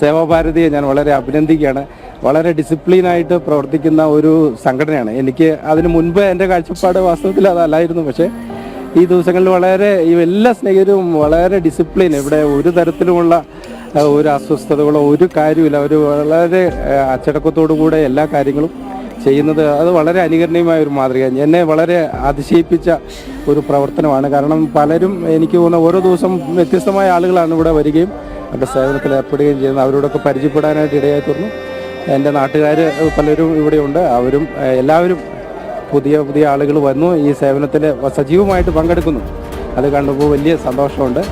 സേവാഭാരതിയെ ഞാൻ വളരെ അഭിനന്ദിക്കുകയാണ്. വളരെ ഡിസിപ്ലിനായിട്ട് പ്രവർത്തിക്കുന്ന ഒരു സംഘടനയാണ്. എനിക്ക് അതിന് മുൻപ് എന്റെ കാഴ്ചപ്പാട് വാസ്തവത്തിൽ അതല്ലായിരുന്നു. പക്ഷേ ഈ ദിവസങ്ങളിൽ വളരെ ഈ എല്ലാ സ്നേഹിതരും വളരെ ഡിസിപ്ലിൻ ഇവിടെ ഒരു തരത്തിലുമുള്ള ഒരു അസ്വസ്ഥതകളോ ഒരു കാര്യമില്ല അവർ വളരെ അച്ചടക്കത്തോടുകൂടെ അച്ചടക്കത്തോടു കൂടെ എല്ലാ കാര്യങ്ങളും ചെയ്യുന്നത് അത് വളരെ അനുകരണീയമായ ഒരു മാതൃക എന്നെ വളരെ അതിശയിപ്പിച്ച ഒരു പ്രവർത്തനമാണ്. കാരണം പലരും എനിക്ക് തോന്നുന്ന ഓരോ ദിവസം വ്യത്യസ്തമായ ആളുകളാണ് ഇവിടെ വരികയും അവരുടെ സേവനത്തിൽ ഏർപ്പെടുകയും ചെയ്യുന്നത് അവരോടൊക്കെ പരിചയപ്പെടാനായിട്ട് ഇടയായി തീർന്നു എന്റെ നാട്ടുകാർ പലരും ഇവിടെയുണ്ട്. അവരും എല്ലാവരും പുതിയ പുതിയ ആളുകൾ വന്നു ഈ സേവനത്തിൽ സജീവമായിട്ട് പങ്കെടുക്കുന്നു. അത് കണ്ടപ്പോൾ വലിയ സന്തോഷമുണ്ട്.